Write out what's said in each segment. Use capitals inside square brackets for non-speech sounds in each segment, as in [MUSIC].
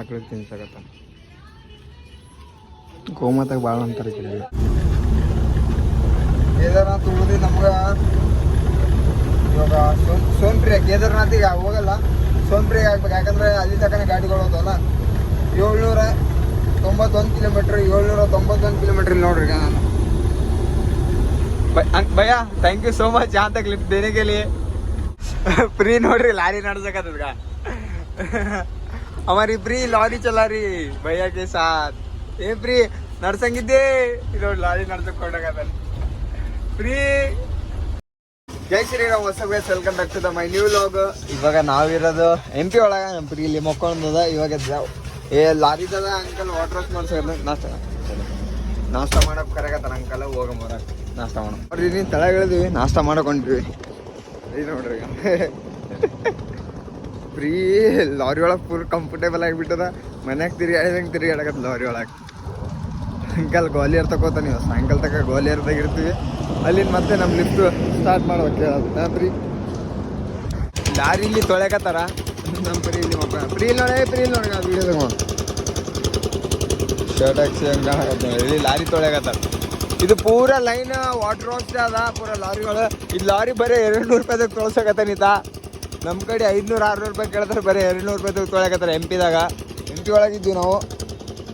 ಮಕ್ಳಿಗೆ ತಿನ್ಸಕತ್ತ? ಗೋಮಾತಾಗ ಭಾಳ ಅಂತಾರೆ ಕಡೆ ಕೇದಾರನಾಥ್ ನಮ್ಗೆ ಇವಾಗ ಸೋನ್ ಸೋನ್ಪ್ರಿಯ ಕೇದಾರನಾಥಿಗೆ ಹೋಗಲ್ಲ. ಸೋನ್ಪ್ರಿಯ ಆಗ್ಬೇಕು. ಯಾಕಂದ್ರೆ ಅಲ್ಲಿ ತಕ್ಕನ ಗಾಡಿಗಳು ಹೋದಲ್ಲ. ಏಳ್ನೂರ ತೊಂಬತ್ತೊಂದು ಕಿಲೋಮೀಟ್ರ್ ಏಳ್ನೂರ ತೊಂಬತ್ತೊಂದು ಕಿಲೋಮೀಟ್ರ್ ಇಲ್ಲಿ ನೋಡ್ರಿ ನಾನು. ಭಯ ಥ್ಯಾಂಕ್ ಯು ಸೋ ಮಚ್ ಅಂತ ಕ್ಲಿಪ್ ದೇನಿಗೆಲಿ ಫ್ರೀ ನೋಡ್ರಿ. ಲಾರಿ ನಡ್ಸಕತ್ತದ್ಗ हमारी फ्री लॉरी चला रही भैया के साथ ಏ ಫ್ರೀ ನಡ್ಸಂಗಿದ್ದೆ ಇದು ಲಾರಿ ನಡ್ಸಕ್ ಕೊಂಡಾಗತ್ತಾನೆ ಫ್ರೀ ಜೈ ಶ್ರೀರಾಮ್ ಹೊಸ base welcome back to the my new vlog ಇವಾಗ ನಾವಿರೋದು ಎಂ ಪಿ ಒಳಗ ನಮ್ಮ ಫ್ರೀ ಇಲ್ಲಿ ಮಕ್ಕೊಂಡದ ಇವಾಗ ಎದ್ದ- ಏ ಲಾರಿದದ ಅಂಕಲ್ ವಾಟರ್ ವಾಶ್ ಮಾಡ್ಸೋದು ನಾಷ್ಟ ನಾಷ್ಟ ಮಾಡಕ್ ಕರೆಗತ್ತಾನ ಅಂಕಲ್ ಹೋಗ ಮರಕ್ ನಾಷ್ಟ ಮಾಡೋ ನೋಡ್ರಿ ನೀನು ತಳಗ ಇಳಿದ್ವಿ ನಾಷ್ಟ ಮಾಡಕೊಂಡಿವಿ ಇದು ನೋಡ್ರಿ [LAUGHS] ಫ್ರೀ ಲಾರಿ ಒಳಗೆ ಫುಲ್ ಕಂಫರ್ಟೇಬಲ್ ಆಗಿಬಿಟ್ಟದ. ಮನ್ಯಾಗ ತಿರುಗಾಡಿದಂಗೆ ತಿರುಗಾಡಕತ್ತ ಲಾರಿ ಒಳಗೆ? ಸಾಯಂಕಾಲ ಗ್ವಾಲಿಯರ್ ತಗೋತಾನೆ ನೀವು ಸಾಯಂಕಾಲ ತಗ ಗ್ವಾಲಿಯರ್ದಾಗ ಇರ್ತೀವಿ. ಅಲ್ಲಿಂದ ಮತ್ತೆ ನಮ್ಮ ಲಿಫ್ಟ್ ಸ್ಟಾರ್ಟ್ ಮಾಡ್ಬೇಕು ಫ್ರೀ. ಲಾರಿ ಇಲ್ಲಿ ತೊಳೆಕತ್ತಾರ ನಮ್ಮ ಫ್ರೀ ಇಲ್ಲಿ ಫ್ರೀ ನೋಡೇ ಫ್ರೀ ನೋಡಿ, ನಾವು ಶರ್ಟ್ ಹಾಕ್ಸಿ ಇಲ್ಲಿ ಲಾರಿ ತೊಳೆಕತ್ತಾರ ಇದು ಪೂರ ಲೈನ್ ವಾಟರ್ ವಾಶ್ ಅದ. ಪೂರ ಲಾರಿಗಳು. ಇದು ಲಾರಿ ಬರೀ ಎರಡು ನೂರು ರೂಪಾಯಿದಾಗ ತೊಳ್ಸಕತ್ತಾನಿತ ನಮ್ಮ ಕಡೆ ಐದುನೂರು, ಆರುನೂರು ರೂಪಾಯಿ ಕೇಳ್ತಾರೆ, ಬರೀ ಎರಡು ನೂರು ರೂಪಾಯಿ ತೊಳೆಕತ್ತಾರ ಎಂ ಪಿದಾಗ ಎಂ ಪಿ ಒಳಗಿದ್ವಿ ನಾವು.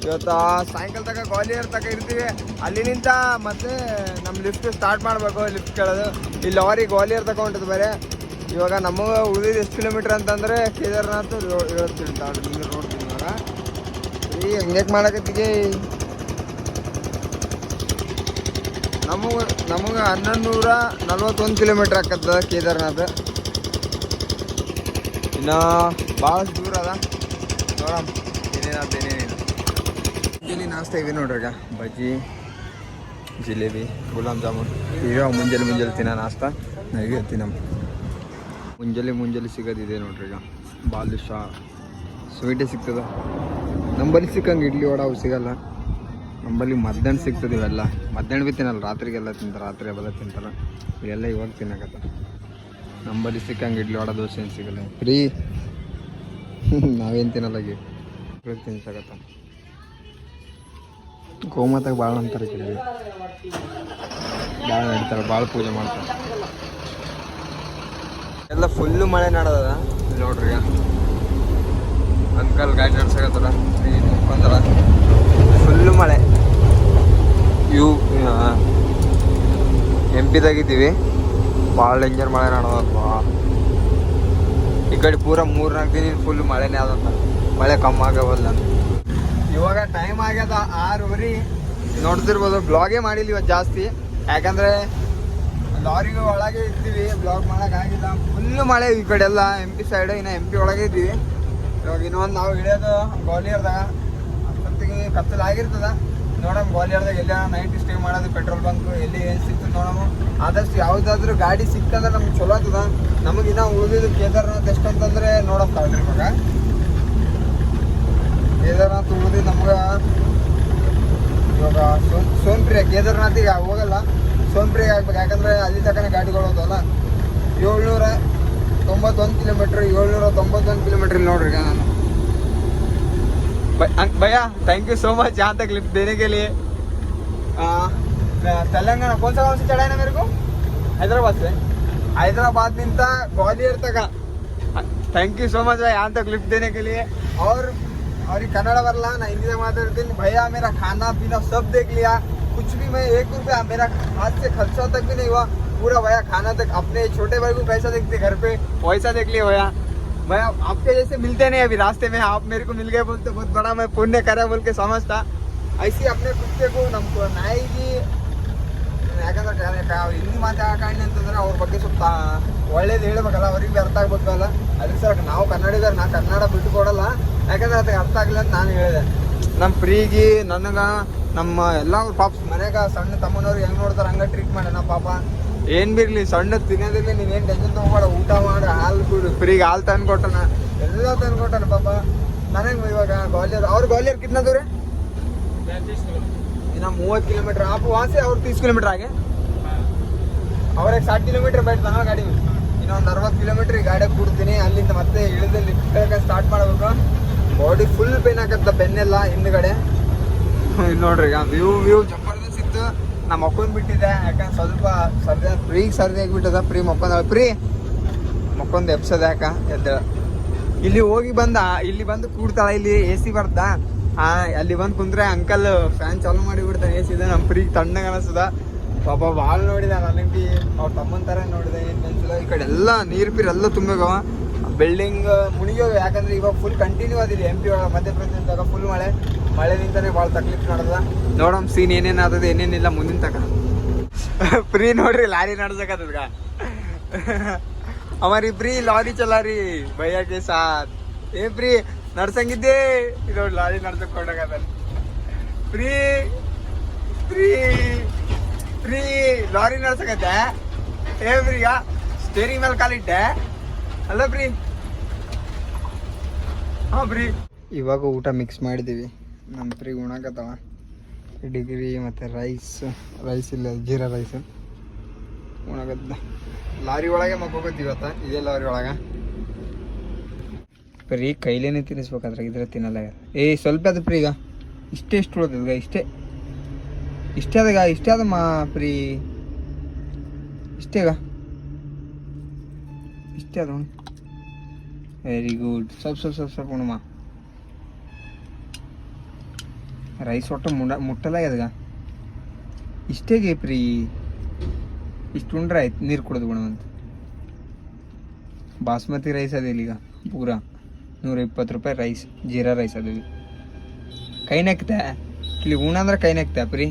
ಇವತ್ತು ಸಾಯಂಕಾಲ ತನಕ ಗ್ವಾಲಿಯರ್ ತನಕ ಇರ್ತೀವಿ. ಅಲ್ಲಿ ನಿಂತ ಮತ್ತೆ ನಮ್ಮ ಲಿಫ್ಟ್ ಸ್ಟಾರ್ಟ್ ಮಾಡಬೇಕು ಲಿಫ್ಟ್ ಕೇಳೋದು. ಈ ಲಾರಿ ಗ್ವಾಲಿಯರ್ ತಕ ಹೊಂಟದ ಬೇರೆ. ಇವಾಗ ನಮಗೆ ಉಳಿದಿದ್ದು ಎಷ್ಟು ಕಿಲೋಮೀಟ್ರ್ ಅಂತಂದರೆ ಕೇದಾರನಾಥ್ ನಿಮ್ಗೆ ನೋಡ್ತೀನಿ ಇವಾಗ. ಈ ಹೆಂಗೆ ಮಾಡಕತ್ತಿಗೆ ನಮಗೆ ನಮಗೆ ಹನ್ನೊಂದು ನೂರ ನಲ್ವತ್ತೊಂದು ಕಿಲೋಮೀಟ್ರ್ ಆಕತ್ತದ ಕೇದಾರ್ನಾಥ್. ಇನ್ನು ಭಾಳಷ್ಟು ದೂರ ಅದ. ನೋಡಮ್ ಏನೇನಾದ ಏನೇನಿಲ್ಲ ಮುಂಜಾನೆ ನಾಷ್ಟ ಇವೆ ನೋಡ್ರಿ ಬಜ್ಜಿ, ಜಿಲೇಬಿ, ಗುಲಾಬ್ ಜಾಮೂನ್. ಈಗ ಮುಂಜಾನೆ ಮುಂಜಾನೆ ತಿನ್ನೋ ನಾಷ್ಟ. ನನಗೆ ತಿನ್ನಮ್ಮ ಮುಂಜಾನೆ ಮುಂಜಾನೆ ಸಿಗೋದಿದೆ ನೋಡ್ರಿ ಈಗ. ಬಾಲುಷಾ ಸ್ವೀಟೇ ಸಿಗ್ತದ. ನಂಬಲ್ಲಿ ಸಿಕ್ಕಂಗೆ ಇಡ್ಲಿ ವಡ ಅವು ಸಿಗಲ್ಲ. ನಂಬಲ್ಲಿ ಮಧ್ಯಾಹ್ನ ಸಿಗ್ತದೆ ಇವೆಲ್ಲ. ಮಧ್ಯಾಹ್ನ ಭೀ ತಿನ್ನಲ್ಲ. ರಾತ್ರಿಗೆಲ್ಲ ತಿಂತಾರೆ. ರಾತ್ರಿ ಅವೆಲ್ಲ ತಿಂತಾರೆ. ಇವೆಲ್ಲ ಇವಾಗ ತಿನ್ನಕತ್ತ ನಂಬಲ್ಲಿ ಸಿಕ್ಕಂಗೆ ಇಡ್ಲಿ ವಡ ದೋಸೆ ಏನು ಸಿಗಲ್ಲ. ಫ್ರೀ. ನಾವೇನು ತಿನ್ನಲ್ಲ ಫ್ರೀ ತಿನ್ಸಕತ್ತ. ಗೋಮಾತಾಗ ಭಾಳ ಅಂತಾರೆ ಕೇಳಿ ಭಾಳ ನಡೀತಾರೆ ಭಾಳ ಪೂಜೆ ಮಾಡ್ತಾರೆ. ಎಲ್ಲ ಫುಲ್ಲು ಮಳೆ ನಡೆದದ? ನೋಡ್ರಿ. ಅಂಕಲ್ ಗಾಡಿ ನಡ್ಸಕತ್ತಾರ ಬಂದಾರ ಫುಲ್ಲು ಮಳೆ. ಇವು ಎಂ ಪಿದಾಗಿದ್ದೀವಿ ಭಾಳ ಡೇಂಜರ್ ಮಳೆ ನಡದಪ್ಪ ಈ ಕಡೆ ಪೂರ ಮೂರ್ನಾಲ್ಕು ದಿನ ಫುಲ್ ಮಳೆನೇ ಆದಂತ. ಮಳೆ ಕಮ್ಮಿ ಆಗವಲ್ಲ ಇವಾಗ ಟೈಮ್ ಆಗ್ಯದ ಆರೂವರೆ. ನೋಡ್ತಿರ್ಬೋದು ಬ್ಲಾಗೇ ಮಾಡಿಲ್ಲ ಇವತ್ತು ಜಾಸ್ತಿ. ಯಾಕಂದ್ರೆ ಲಾರಿಗೆ ಒಳಗೆ ಇರ್ತೀವಿ ಬ್ಲಾಗ್ ಮಾಡೋಕ್ಕಾಗಿಲ್ಲ ಆಗಿಲ್ಲ. ಫುಲ್ ಮಳೆ ಈ ಕಡೆ ಎಲ್ಲ ಎಂ ಪಿ ಸೈಡ್ ಇನ್ನು ಎಂ ಪಿ ಒಳಗೆ ಇದ್ದೀವಿ ಇವಾಗ ಇನ್ನೊಂದು ನಾವು ಇಳಿಯೋದು ಗ್ವಾಲಿಯರ್ದಾಗ ಕತ್ತಲಾಗಿರ್ತದ. ನೋಡಮ್ ಗ್ವಾಲಿಯರ್ದಾಗ ಎಲ್ಲ ನೈಟ್ ಸ್ಟೇ ಮಾಡೋದು ಪೆಟ್ರೋಲ್ ಬಂಕ್ ಎಲ್ಲಿ ಏನು ಸಿಗ್ತದೆ ನೋಡಮ್. ಆದಷ್ಟು ಯಾವುದಾದ್ರೂ ಗಾಡಿ ಸಿಕ್ತಂದ್ರೆ ನಮ್ಗೆ ಚಲೋ ಆಗ್ತದ. ನಮಗೆ ಇನ್ನೂ ಉಳಿದಿದ್ದು ಕೇದಾರ್ನಾಥ್ ಎಷ್ಟು ಅಂತಂದ್ರೆ ನೋಡಮ್ ತಾಳ್ರಿ ಇವಾಗ. ಕೇದಾರ್ನಾಥ್ ಉಳಿದು ನಮ್ಗೆ ಇವಾಗ ಸೋನ್ ಸೋನ್ಪ್ರಿಯ, ಕೇದಾರ್ನಾಥಿಗೆ ಹೋಗಲ್ಲ. ಸೋನ್ಪ್ರಿಯ ಆಗ್ಬೇಕು, ಯಾಕಂದ್ರೆ ಅಲ್ಲಿ ತಕ್ಕನ ಗಾಡಿಗಳು ಹೋದಲ್ಲ ಏಳ್ನೂರ ತೊಂಬತ್ತೊಂದು ಕಿಲೋಮೀಟ್ರ್ ಏಳ್ನೂರ ತೊಂಬತ್ತೊಂದು ಕಿಲೋಮೀಟ್ರ್ ನೋಡ್ರಿ ನಾನು. भैया थैंक यू सो मच यहाँ तक लिफ्ट देने के लिए। तेलंगाना, कौन सा ಕೋನ್ಸ ಕೌನ್ಸ ಚಡಾಯ್ನ ना मेरे को? हैदराबाद से। हैदराबाद मिलता ग्वालियर तक। थैंक यू सो मच भाई, यहाँ तक लिफ्ट देने के लिए। और ಅವ್ರಿಗೆ ಕನ್ನಡ ना ನಾ माता दिन, भैया, मेरा खाना, पीना सब देख लिया। कुछ भी मैं एक रुपया, मेरा हाथ से खर्चा तक भी नहीं हुआ। पूरा भैया, खाना तक अपने छोटे भाई को पैसा देखते घर पे वैसा देख लिया भैया। मैं आपके जैसे मिलते नहीं अभी रास्ते में आप मेरे को मिल गए बोलते बहुत बड़ा मैं पुण्य करा बोल के समझता ऐसे अपने ಕುತ್ತೆ को ನಮ್ಗೆ ನಾಯಿಗೆ ಯಾಕಂದ್ರೆ ಕ- ಹಿಂದಿ ಮಾತಾಡಕಾಣಿ ಅಂತಂದ್ರೆ ಅವ್ರ ಬಗ್ಗೆ ಸ್ವಲ್ಪ ಒಳ್ಳೇದು ಹೇಳ್ಬೇಕಲ್ಲ ಅವ್ರಿಗೆ ಬಿ ಅರ್ಥ ಆಗ್ಬೇಕಲ್ಲ ಅದಕ್ಕೆ ಸರ್ ನಾವು ಕನ್ನಡಿಗರು ನಾ ಕನ್ನಡ ಬಿಟ್ಟು ಕೊಡಲ್ಲ ಯಾಕಂದ್ರೆ ಅದಕ್ಕೆ ಅರ್ಥ ಆಗಿಲ್ಲ ಅಂತ ನಾನು ಹೇಳಿದೆ ನಮ್ಮ ಫ್ರೀಗಿ ನನಗೆ ನಮ್ಮ ಎಲ್ಲ ಅವ್ರ ಪಾಪ ಮನ್ಯಾಗ ಸಣ್ಣ ತಮ್ಮನವ್ರು ಹೆಂಗ್ ನೋಡ್ತಾರೆ ಹಂಗೆ ಟ್ರೀಟ್ ಮಾಡೋಣ ಪಾಪ ಏನ್ ಬಿರ್ಲಿ ಸಣ್ಣ ತಿನ್ನೋದಿಲ್ಲ ನೀನೇನ್ ಟೆನ್ಷನ್ ತಗೋಬೇಡ, ಊಟ ಮಾಡ, ಹಾಲು ಬಿಡು ಫ್ರೀಗ್ ಹಾಲು ತಂದು ಕೊಟ್ಟಣ ಎಲ್ಲ ತಂದು ಪಾಪ. ನನಗೆ ಇವಾಗ ಗ್ವಾಲಿಯರ್, ಅವ್ರ ಗ್ವಾಲಿಯರ್ ಕಿತ್ನ ದೂರ? ಕಿಲೋಮೀಟರ್ ಆಪು ವಾಸಿ ಅವ್ರು ತೀಸ್ ಕಿಲೋಮೀಟರ್ ಹಾಗೆ? ಅವ್ರಿಗೆ ಸಾಟ್ ಕಿಲೋಮೀಟರ್ ಬೈಟ್ ನಾವು ಗಾಡಿ. ಇನ್ನೊಂದು ಅರವತ್ತು ಕಿಲೋಮೀಟರ್ ಗಾಡಿಗೆ ಕೂಡ್ತೀನಿ, ಅಲ್ಲಿಂದ ಮತ್ತೆ ಇಳಿದಲ್ಲಿ ಸ್ಟಾರ್ಟ್ ಮಾಡಬೇಕು. ಬಾಡಿ ಫುಲ್ ಪೇನ್ ಆಗತ್ತ ಬೆನ್ನೆಲ್ಲ ಹಿಂದ್ಗಡೆ. [LAUGHS] ನೋಡ್ರಿ ವ್ಯೂ ವ್ಯೂ ಜಬರ್ದಸ್ತ್ ಇತ್ತು. ನಾ ಮಕ್ಕೊಂಡ್ ಬಿಟ್ಟಿದ್ದೆ ಯಾಕಂದ್ರೆ ಸ್ವಲ್ಪ ಸರ್ದಿ ಪ್ರೀ ಸರ್ದಿ ಆಗಿಬಿಟ್ಟದ. ಫ್ರೀ ಮಕ್ಕೊಂದ ಫ್ರೀ ಮಕ್ಕೊಂದು ಎಪ್ಸದ ಯಾಕ? ಎದ್ದ. ಇಲ್ಲಿ ಹೋಗಿ ಬಂದ, ಇಲ್ಲಿ ಬಂದು ಕೂಡ್ತಾಳ, ಇಲ್ಲಿ ಎ ಸಿ ಬರ್ದ. ಆ, ಅಲ್ಲಿ ಬಂದು ಕುಂದ್ರೆ ಅಂಕಲ್ ಫ್ಯಾನ್ ಚಾಲು ಮಾಡಿ ಬಿಡ್ತಾನೆ. ಎ ಸಿ ನಮ್ಮ ಫ್ರೀ ತಣ್ಣಗೆ ಅನಿಸ್ತದ. ಪಾಪ ಭಾಳ ನೋಡಿದ ನನಗೆ ಅವ್ರ ತಮ್ಮನ ಥರ ನೋಡಿದೆ. ಏನು ಈ ಕಡೆ ಎಲ್ಲ ನೀರು ಪೀರ್ ಎಲ್ಲ ತುಂಬಿಗವ ಬಿಲ್ಡಿಂಗ್ ಮುಣಿಯೋಗ ಯಾಕಂದ್ರೆ ಇವಾಗ ಫುಲ್ ಕಂಟಿನ್ಯೂ ಅದಿಲ್ಲ ಎಂ ಪಿ ಒಳಗೆ, ಮಧ್ಯಪ್ರದೇಶದಾಗ ಫುಲ್ ಮಳೆ. ಮಳೆದಿಂದನೇ ಭಾಳ ತಕ್ಲೀಫ್ ನಡೆದ ನೋಡಮ್ ಸೀನ್ ಏನೇನು ಆದ ಏನೇನಿಲ್ಲ ಮುಂದಿನ ತಕ. ಫ್ರೀ ನೋಡ್ರಿ, ಲಾರಿ ನಡ್ಸಕ್ಕ ಅವರಿ ಫ್ರೀ ಲಾರಿ ಚಲಾರಿ. ಬೈಯಾಕೆ ಸಾತ್ ಏ ಫ್ರೀ ನಡ್ಸಂಗಿದ್ದೆ. ಇದು ಲಾರಿ ನಡ್ಸಕ್ ಫ್ರೀ ಫ್ರೀ ಫ್ರೀ ಲಾರಿ ನಡ್ಸಕತ್ತೆ. ಏ ಫ್ರೀ ಸ್ಟೇರಿಂಗ್ ಮೇಲೆ ಕಾಲಿಟ್ಟೆ ಅಲ್ಲ ಫ್ರೀ ಹಾ ಫ್ರೀ ಇವಾಗ ಊಟ ಮಿಕ್ಸ್ ಮಾಡಿದ್ದೀವಿ ನಮ್ಮ ಫ್ರೀ ಉಣಾಕತ್ತವ ಡಿಗ್ರಿ ಮತ್ತು ರೈಸ್ ರೈಸ್ ಇಲ್ಲ, ಜೀರಾ ರೈಸ್. ಉಣಕತ್ತ ಲಾರಿ ಒಳಗೆ ಮಕ್ಕೋಗತ್ತೀವಿ ಇವತ್ತ? ಇದೇ ಲಾರಿ ಒಳಗೆ? ಬರೀ ಕೈಲೇನೆ ತಿನ್ನಿಸ್ಬೇಕಾದ್ರೆ ಇದ್ರೆ ತಿನ್ನಲ್ಲ ಏಯ್ ಸ್ವಲ್ಪ ಅದು ಪ್ರೀ ಈಗ. ಇಷ್ಟೇ ಇಷ್ಟು ಉಳ್ದದ ಇಷ್ಟೇ. ಇಷ್ಟೇ ಅದಾಗ ಇಷ್ಟೇ ಅದ ಮಾ ಪ್ರೀ. ಇಷ್ಟೇಗ ಇಷ್ಟೇ ಅದ ವೆರಿ ಗುಡ್ ಸ್ವಲ್ಪ ಸ್ವಲ್ಪ ಸ್ವಲ್ಪ ಸ್ವಲ್ಪ ಉಣಮ್ಮ ರೈಸ್ ಒಟ್ಟು ಮುಂಡ ಮುಟ್ಟಲ್ಲ ಅದಾಗ ಇಷ್ಟೇ ಪ್ರೀ ಇಷ್ಟು ಉಂಡ್ರೆ ಆಯ್ತು ನೀರು ಕುಡಿದು ಗುಣವಂತ ಬಾಸ್ಮತಿ ರೈಸ್ ಅದ ಈಗ ಪೂರ. ನೂರ ಇಪ್ಪತ್ತು ರೂಪಾಯಿ ರೈಸ್, ಜೀರಾ ರೈಸ್ ಅದು ಕೈ ನೆಕ್ತೆ? ಇಲ್ಲಿ ಉಣ ಅಂದ್ರೆ ಕೈ ನೆಕ್ತೆ ಪ್ರಿ?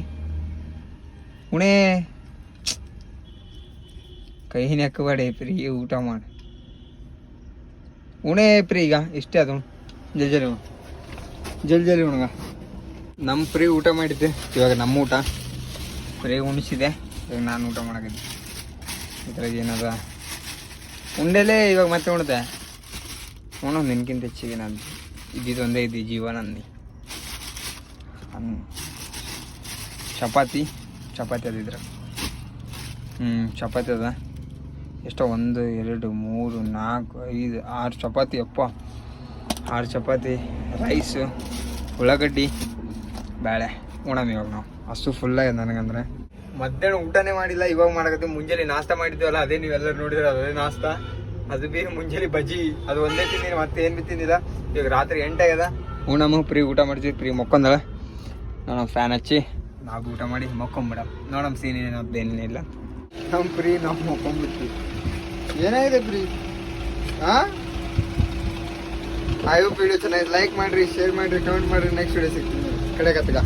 ಉಣೆ ಕೈ ನೆಕ್ಕಬೇಡಿ ಪ್ರಿ, ಊಟ ಮಾಡಿ. ಉಣೆ ಪ್ರಿ ಈಗ, ಇಷ್ಟೇ ಅದು. ಜಲ್ ಜಲ್ ಜಲ್ ಜಲ್ ಜಲ್ದಿ ಉಣಗ ನಮ್ಮ ಫ್ರೀ ಊಟ ಮಾಡಿದ್ದೆ. ಇವಾಗ ನಮ್ಮ ಊಟ. ಫ್ರೀ ಉಣಿಸಿದೆ. ಇವಾಗ ನಾನು ಊಟ ಮಾಡಕತ್ತೀನಿ. ಇದ್ರಾಗ ಏನದ ಉಂಡೆಲೇ ಇವಾಗ ಮತ್ತೆ ಉಣ್ದೆ. ಉಣ್ಣು ನಿನ್ಕಿಂತ ಹೆಚ್ಚಿಗೆ ನಾನು ಇದ್ದಿದ್ದು ಒಂದೇ ಇದ್ದಿ ಜೀವನ ಚಪಾತಿ ಚಪಾತಿ ಅದಿದ್ರ ಹ್ಞೂ ಚಪಾತಿ ಅದ. ಎಷ್ಟೋ ಒಂದು, ಎರಡು, ಮೂರು, ನಾಲ್ಕು, ಐದು, ಆರು ಚಪಾತಿ, ಅಪ್ಪ. ಆರು ಚಪಾತಿ, ರೈಸು, ಉಳ್ಳಾಗಡ್ಡಿ. ಬೇಳೆ ಉಣಮ್ ಇವಾಗ ನಾವು. ಅಷ್ಟು ಫುಲ್ ಆಗಿದೆ ನನಗಂದ್ರೆ. ಮಧ್ಯಾಹ್ನ ಊಟನೇ ಮಾಡಿಲ್ಲ ಇವಾಗ ಮಾಡಕತ್ತೀವಿ ಮುಂಜಾನೆ ನಾಷ್ಟ ಮಾಡಿದ್ದೀವಲ್ಲ ಅದೇ ನೀವೆಲ್ಲರೂ ನೋಡಿದ್ರೆ ಅದೇ ನಾಷ್ಟ. ಅದು ಬೇರೆ ಮುಂಜಾನೆ ಬಜ್ಜಿ. ಅದು ಒಂದೇ ತಿಂದಿನಿ ಮತ್ತೆ ಏನು ಬಿ ತಿಂದಿಲ್ಲ. ಇವಾಗ ರಾತ್ರಿ ಎಂಟಾಗ್ಯದ. ಉಣಮ್ಮ ಪ್ರೀ ಊಟ ಮಾಡ್ತೀವಿ ಪ್ರೀ ಮಕ್ಕೊಂದಳ. ನಾನು ಫ್ಯಾನ್ ಹಚ್ಚಿ. ನಾವು ಊಟ ಮಾಡಿ ಮೊಕ್ಕೊಂಬಿಡ ನೋಡಮ್ ಸೀನ್ ಏನೇನಿಲ್ಲ ನಮ್ಮ ಪ್ರೀ ನಾವು ಮಕ್ಕೊಂಬಿಡ್ತೀವಿ ಏನಾಗಿದೆ ಪ್ರೀ? ಹಾಂ ಹೋಪ್ ವಿಡಿಯೋ ಚೆನ್ನಾಗಿ ಲೈಕ್ ಮಾಡಿರಿ ಶೇರ್ ಮಾಡಿರಿ ಕಮೆಂಟ್ ಮಾಡಿರಿ. ನೆಕ್ಸ್ಟ್ ವಿಡಿಯೋ ಸಿಗ್ತೀನಿ. கிடைக்கிறதுக்கா